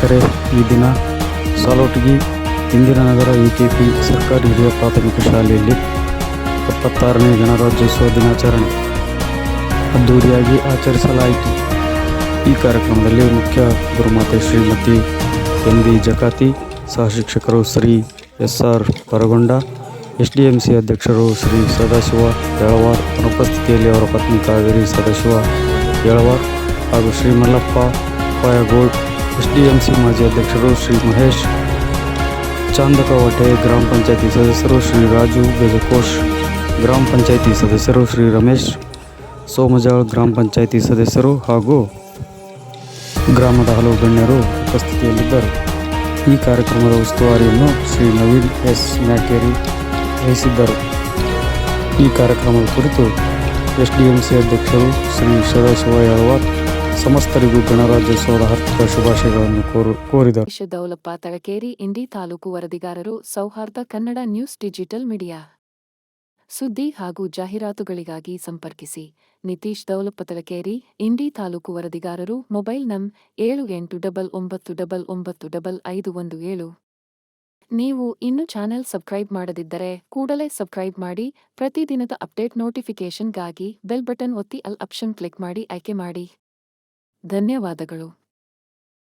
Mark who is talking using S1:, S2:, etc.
S1: ವೀಕ್ಷಕರೇ ಈ ದಿನ ಸಾಲೋಟಗಿ ಇಂದಿನ ಕೆ ಪಿ ಸರ್ಕಾರಿ ಹಿರಿಯ ಪ್ರಾಥಮಿಕ ಶಾಲೆಯಲ್ಲಿ ಎಪ್ಪತ್ತಾರನೇ ಗಣರಾಜ್ಯೋತ್ಸವ ದಿನಾಚರಣೆ ಅದ್ದೂರಿಯಾಗಿ ಆಚರಿಸಲಾಯಿತು. ಈ ಕಾರ್ಯಕ್ರಮದಲ್ಲಿ ಮುಖ್ಯ ಗುರುಮಾತೆ ಶ್ರೀಮತಿ ಎಂ ಬಿ ಜಕಾತಿ ಸಹ ಶಿಕ್ಷಕರು Shri S R Paragonda S D M C ಅಧ್ಯಕ್ಷರು ಶ್ರೀ ಸದಾಶಿವ ಯಳವಾರ್, ಅನುಪಸ್ಥಿತಿಯಲ್ಲಿ ಅವರ ಪತ್ನಿ ಕಾವೇರಿ ಸದಾಶಿವ ಯಳವಾರ್ ಹಾಗೂ Shri Mallappa Payagol S D M C ಮಾಜಿ ಅಧ್ಯಕ್ಷರು ಶ್ರೀ ಮಹೇಶ್ ಚಾಂದಕವಟೆ ಗ್ರಾಮ ಪಂಚಾಯತಿ ಸದಸ್ಯರು ಶ್ರೀ ರಾಜು ಬೆಜಕೋಶ್ ಗ್ರಾಮ ಪಂಚಾಯತಿ ಸದಸ್ಯರು ಶ್ರೀ ರಮೇಶ್, ಸೋಮಜಾಳ್ ಗ್ರಾಮ ಪಂಚಾಯತಿ ಸದಸ್ಯರು ಹಾಗೂ ಗ್ರಾಮದ ಹಲವು ಗಣ್ಯರು ಉಪಸ್ಥಿತಿಯಲ್ಲಿದ್ದರು. ಈ ಕಾರ್ಯಕ್ರಮದ ಉಸ್ತುವಾರಿಯನ್ನು ಶ್ರೀ ನವೀನ್ ಎಸ್. ಮ್ಯಾಕೇರಿ ವಹಿಸಿದ್ದರು. ಈ ಕಾರ್ಯಕ್ರಮದ ಕುರಿತು ಎಸ್ ಡಿ ಎಂ ಸಿ ಅಧ್ಯಕ್ಷರು ಶ್ರೀ ಸದಾಶಿವ ಸಮಸ್ತರಿಗೂ ಗಣರಾಜ್ಯೋತ್ಸವದ ಹಾರ್ದಿಕ ಶುಭಾಶಯಗಳನ್ನು ಕೋರು, ಕೋರಿದರು.
S2: ದೌಲಪ್ಪ ತಳಕೇರಿ ಇಂಡಿ ತಾಲೂಕು ವರದಿಗಾರರು, ಸೌಹಾರ್ದ ಕನ್ನಡ ನ್ಯೂಸ್ ಡಿಜಿಟಲ್ ಮೀಡಿಯಾ. ಸುದ್ದಿ ಹಾಗೂ ಜಾಹೀರಾತುಗಳಿಗಾಗಿ ಸಂಪರ್ಕಿಸಿ. ನಿತೀಶ್ ದೌಲಪ್ಪ ತಳಕೇರಿ ಇಂಡಿ ತಾಲೂಕು ವರದಿಗಾರರು, ಮೊಬೈಲ್ ನಂ ಏಳು ಎಂಟು ಡಬಲ್ ಒಂಬತ್ತು ಡಬಲ್ ಒಂಬತ್ತು ಡಬಲ್ ಐದು ಒಂದು ಏಳು. ನೀವು ಇನ್ನು ಚಾನೆಲ್ ಸಬ್ಸ್ಕ್ರೈಬ್ ಮಾಡದಿದ್ದರೆ ಕೂಡಲೇ ಸಬ್ಸ್ಕ್ರೈಬ್ ಮಾಡಿ, ಪ್ರತಿದಿನದ ಅಪ್ಡೇಟ್ ನೋಟಿಫಿಕೇಷನ್ಗಾಗಿ ಬೆಲ್ ಬಟನ್ ಒತ್ತಿ ಅಲ್ ಆಪ್ಷನ್ ಕ್ಲಿಕ್ ಮಾಡಿ, ಆಯ್ಕೆ ಮಾಡಿ. ಧನ್ಯವಾದಗಳು.